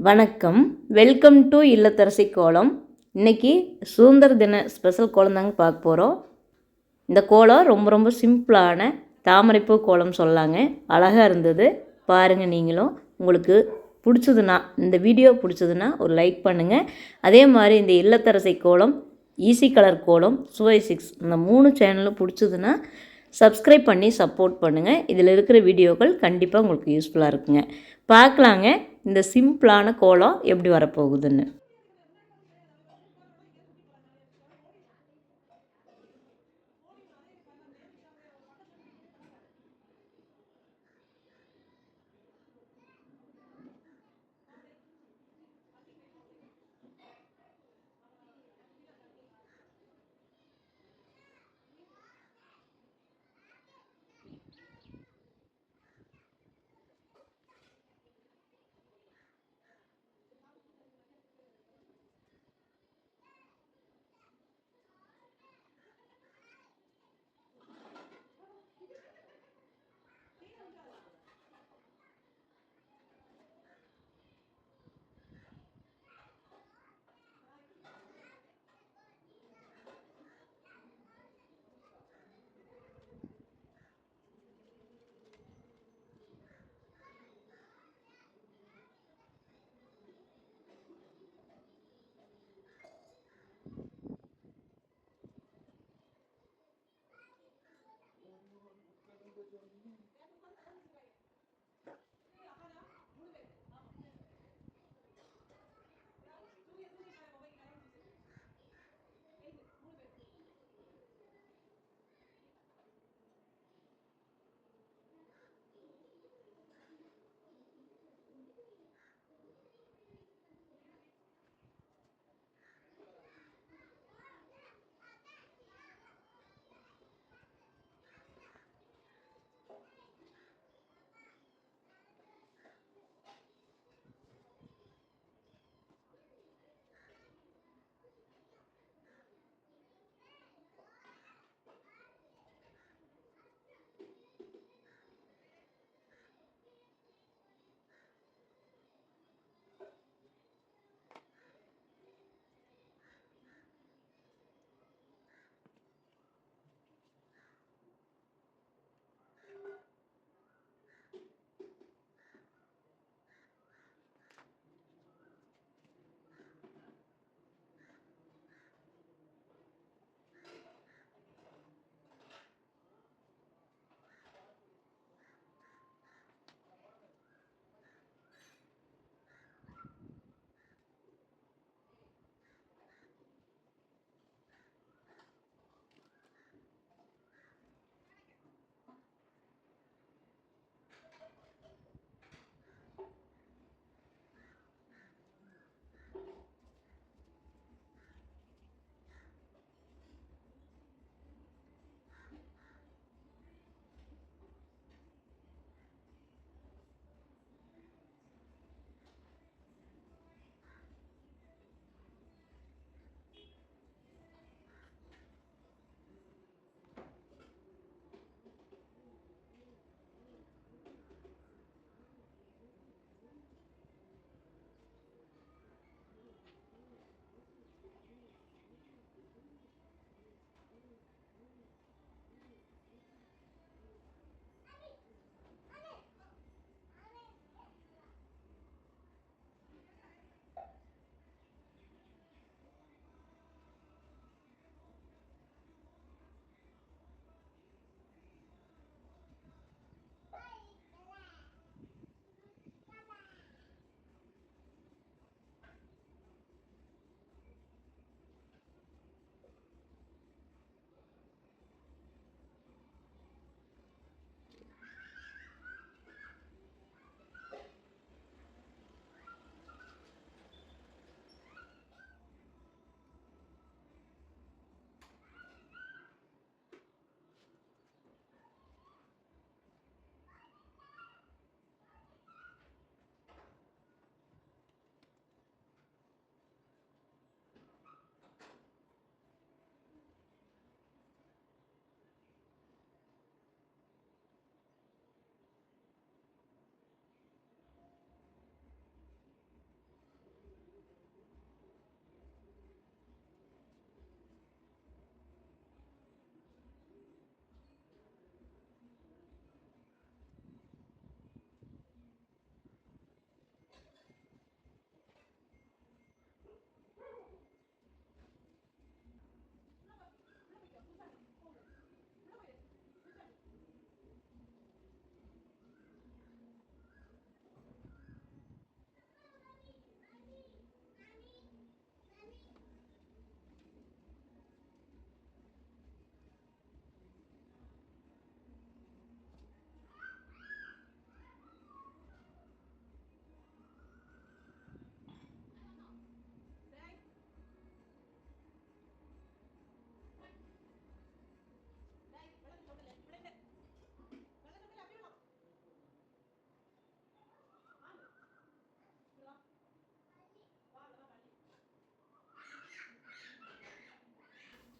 வணக்கம். Welcome to இல்லத்தரசி கோலம். இன்னைக்கு சுதந்திர தின ஸ்பெஷல் கோலம் தாங்க பார்க்க போகிறோம் இந்த கோலம் ரொம்ப ரொம்ப சிம்பிளான தாமரைப்பூ கோலம் சொல்லாங்க. அழகாக இருந்தது. பாருங்கள் நீங்களும். உங்களுக்கு பிடிச்சதுன்னா இந்த வீடியோ பிடிச்சதுன்னா ஒரு லைக் பண்ணுங்கள் அதே மாதிரி இந்த இல்லத்தரசி கோலம் ஈஸி கலர் கோலம் சுவை சிக்ஸ் e இந்த மூணு சேனலும் பிடிச்சதுன்னா சப்ஸ்கிரைப் பண்ணி சப்போர்ட் பண்ணுங்கள் இதில் இருக்கிற வீடியோக்கள் கண்டிப்பாக உங்களுக்கு யூஸ்ஃபுல்லாக இருக்குங்க. பார்க்கலாங்க. இந்த சிம்பிளான கோலம் எப்படி வரப்போகுதுன்னு.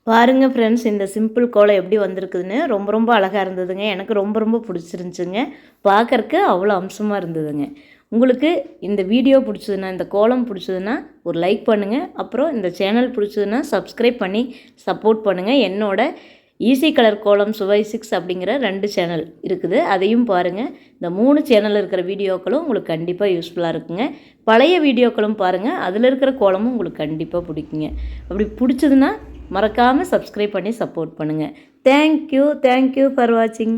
பாருங்க ஃப்ரெண்ட்ஸ் இந்த சிம்பிள் கோலம் எப்படி வந்திருக்குதுன்னு ரொம்ப ரொம்ப அழகாக இருந்ததுங்க. எனக்கு ரொம்ப ரொம்ப பிடிச்சிருந்துச்சுங்க. பார்க்கறக்கு அவ்வளோ அம்சமாக இருந்ததுங்க. உங்களுக்கு இந்த வீடியோ பிடிச்சதுன்னா இந்த கோலம் பிடிச்சதுன்னா ஒரு லைக் பண்ணுங்கள் அப்புறம் இந்த சேனல் பிடிச்சதுன்னா சப்ஸ்கிரைப் பண்ணி சப்போர்ட் பண்ணுங்கள் என்னோட ஈஸி கலர் கோலம் சுவை சிக்ஸ் அப்படிங்கிற ரெண்டு சேனல் இருக்குது. அதையும் பாருங்கள் இந்த மூணு சேனலில் இருக்கிற வீடியோக்களும் உங்களுக்கு கண்டிப்பாக யூஸ்ஃபுல்லாக இருக்குங்க. பழைய வீடியோக்களும் பாருங்கள் அதில் இருக்கிற கோலமும் உங்களுக்கு கண்டிப்பாக பிடிக்குங்க. அப்படி பிடிச்சதுன்னா மறக்காமல் சப்ஸ்கிரைப் பண்ணி சப்போர்ட் பண்ணுங்கள் தேங்க்யூ தேங்க்யூ ஃபார் வாட்சிங்